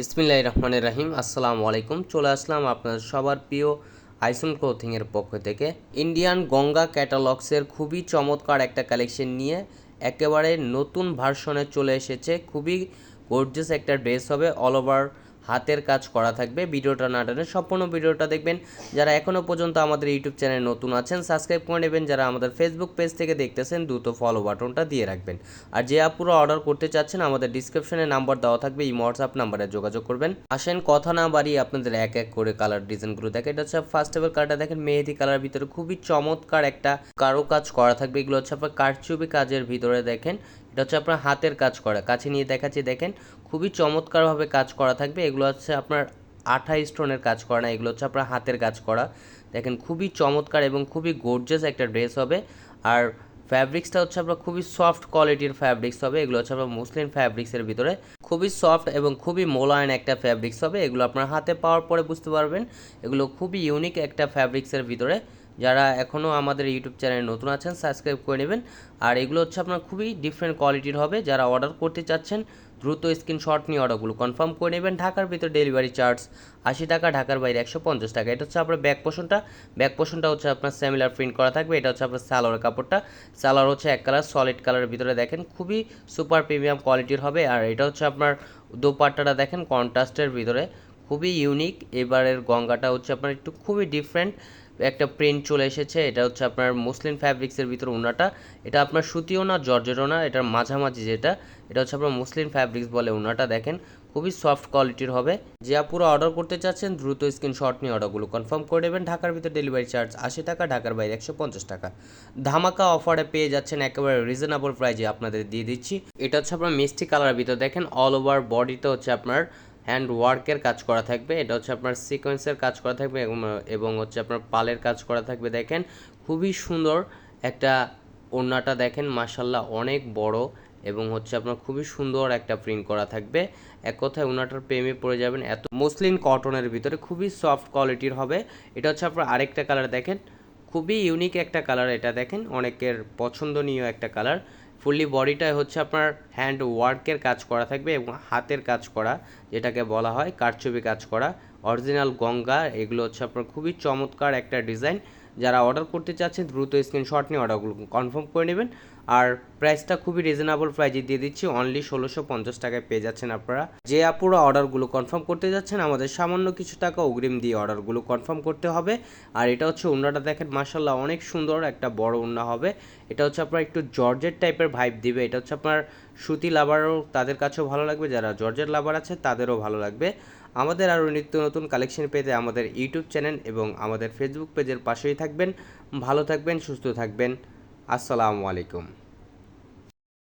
বিসমিল্লাহ রহমানের রাহিম, আসসালামু আলাইকুম। চলে আসলাম আপনার সবার প্রিয় আইসন ক্লোথিংয়ের পক্ষ থেকে। ইন্ডিয়ান গঙ্গা ক্যাটালগসের খুবই চমৎকার একটা কালেকশন নিয়ে একেবারে নতুন ভার্সনে চলে এসেছে। খুবই গর্জিয়াস একটা ড্রেস হবে অল ওভার হাতের কাজ করা থাকবে। ভিডিওটা না টানে সম্পূর্ণ ভিডিওটা দেখবেন। যারা এখনও পর্যন্ত আমাদের ইউটিউব চ্যানেল নতুন আছেন, সাবস্ক্রাইব করে নেবেন। যারা আমাদের ফেসবুক পেজ থেকে দেখতেছেন, দ্রুত ফলো বাটনটা দিয়ে রাখবেন। আর যে আপুরা অর্ডার করতে চাচ্ছেন, আমাদের ডিসক্রিপশনে নাম্বার দেওয়া থাকবে, এই হোয়াটসঅ্যাপ নাম্বারে যোগাযোগ করবেন। আসেন, কথা না বাড়িয়ে আপনাদের এক এক করে কালার ডিজাইনগুলো দেখে এটা হচ্ছে ফার্স্ট অফ কালারটা দেখেন, মেহেদি কালার ভিতরে খুবই চমৎকার একটা কারও কাজ করা থাকবে। এগুলো হচ্ছে আপনার কারচুপি কাজের ভিতরে দেখেন। এটা হচ্ছে আপনার হাতের কাজ করা। কাছে নিয়ে দেখাচ্ছি, দেখেন, খুবই চমৎকারভাবে কাজ করা থাকবে। এগুলো হচ্ছে আপনার আঠা স্টোনের কাজ করা না, এগুলো হচ্ছে আপনার হাতের কাজ করা। দেখেন, খুবই চমৎকার এবং খুবই গর্জিয়াস একটা ড্রেস হবে। আর ফ্যাব্রিক্সটা হচ্ছে আপনার খুবই সফট কোয়ালিটির ফ্যাব্রিক্স হবে। এগুলো হচ্ছে আপনার মুসলিম ফ্যাব্রিক্সের ভিতরে। খুবই সফট এবং খুবই মোলায়ন একটা ফ্যাব্রিক্স হবে। এগুলো আপনার হাতে পাওয়ার পরে বুঝতে পারবেন। এগুলো খুবই ইউনিক একটা ফ্যাব্রিক্সের ভিতরে। যারা এখনও আমাদের ইউটিউব চ্যানেলে নতুন আছেন সাবস্ক্রাইব করে নেবেন। আর এগুলো হচ্ছে আপনার খুবই ডিফারেন্ট কোয়ালিটির হবে। যারা অর্ডার করতে চাচ্ছেন, দ্রুত স্ক্রিনশট নিয়ে অর্ডারগুলো কনফার্ম করে নেবেন। ঢাকার ভিতরে ডেলিভারি চার্জ আশি টাকা, ঢাকার বাইরে একশো পঞ্চাশ টাকা। এটা হচ্ছে আপনার ব্যাক পোষণটা ব্যাক পোষণটা হচ্ছে আপনার সেমিলার প্রিন্ট করা থাকবে। এটা হচ্ছে আপনার সালোয়ার কাপড়টা। সালোয়ার হচ্ছে এক কালার সলিড কালারের ভিতরে দেখেন, খুবই সুপার প্রিমিয়াম কোয়ালিটির হবে। আর এটা হচ্ছে আপনার দোপাট্টাটা দেখেন কন্ট্রাস্টের ভিতরে। খুবই ইউনিক এবারের গঙ্গাটা হচ্ছে আপনার একটু খুবই ডিফারেন্ট একটা প্রিন্ট চলে এসেছে, এটা হচ্ছে আপনার মুসলিম ফ্যাব্রিক্সের ভিতরে ওনাটা। এটা আপনার সুতিও না জর্জেরও না, এটার মাঝামাঝি যেটা, এটা হচ্ছে আপনার মুসলিম ফ্যাব্রিক্স বলে ওনাটা দেখেন, খুবই সফট কোয়ালিটির হবে। যে আপুরা অর্ডার করতে চাচ্ছেন, দ্রুত স্ক্রিনশট নিয়ে অর্ডারগুলো কনফার্ম করে নেবেন, ঢাকার ভিতরে ডেলিভারি চার্জ আশি টাকা, ঢাকার বাইরে একশো পঞ্চাশ টাকা। ধামাকা অফারে পেয়ে যাচ্ছেন একেবারে রিজনেবল প্রাইজে আপনাদের দিয়ে দিচ্ছি। এটা হচ্ছে আপনার মিষ্টি কালারের ভিতরে দেখেন অল ওভার বডিটা হচ্ছে আপনার হ্যান্ড ওয়ার্কের কাজ করা থাকবে, এটা হচ্ছে আপনার সিকোয়েন্সের কাজ করা থাকবে এবং হচ্ছে আপনার পালের কাজ করা থাকবে। দেখেন, খুবই সুন্দর একটা ওড়নাটা দেখেন মাসাল্লাহ অনেক বড় এবং হচ্ছে আপনার খুবই সুন্দর একটা প্রিন্ট করা থাকবে। এক কথায় ওনাটার প্রেমে পড়ে যাবেন, এত মসলিন কটনের ভিতরে খুবই সফট কোয়ালিটির হবে। এটা হচ্ছে আপনার আরেকটা কালার, দেখেন, খুবই ইউনিক একটা কালার এটা, দেখেন, অনেকের পছন্দনীয় একটা কালার। ফুললি বডিটাই হচ্ছে আপনার হ্যান্ড ওয়ার্কের কাজ করা থাকবে এবং হাতের কাজ করা, যেটাকে বলা হয় কারচুপি কাজ করা অরিজিনাল গঙ্গা, এগুলো হচ্ছে আপনার খুবই চমৎকার একটা ডিজাইন যারা অর্ডার করতে চাচ্ছেন, দ্রুত স্ক্রিনশট নিয়ে অর্ডারগুলো কনফার্ম করে নেবেন। আর প্রাইসটা খুবই রিজনেবল প্রাইজে দিয়ে দিচ্ছি। অনলি ষোলোশো পঞ্চাশ টাকায় পেয়ে যাচ্ছেন আপনারা। যে আপুরা অর্ডারগুলো কনফার্ম করতে যাচ্ছেন, আমাদের সামান্য কিছু টাকা অগ্রিম দিয়ে অর্ডারগুলো কনফার্ম করতে হবে। আর এটা হচ্ছে উন্নাটা দেখেন মাসাল্লাহ অনেক সুন্দর একটা বড় উন্না হবে। এটা হচ্ছে আপনার একটু জর্জেট টাইপের ভাইব দিবে। এটা হচ্ছে আপনার সুতি লাভারও তাদের কাছেও ভালো লাগবে, যারা জর্জেট লাভার আছে তাদেরও ভালো লাগবে। আমাদের আরও নিত্য নতুন কালেকশন পেতে আমাদের ইউটিউব চ্যানেল এবং আমাদের ফেসবুক পেজের পাশেই থাকবেন। ভালো থাকবেন, সুস্থ থাকবেন। আসসালামু আলাইকুম।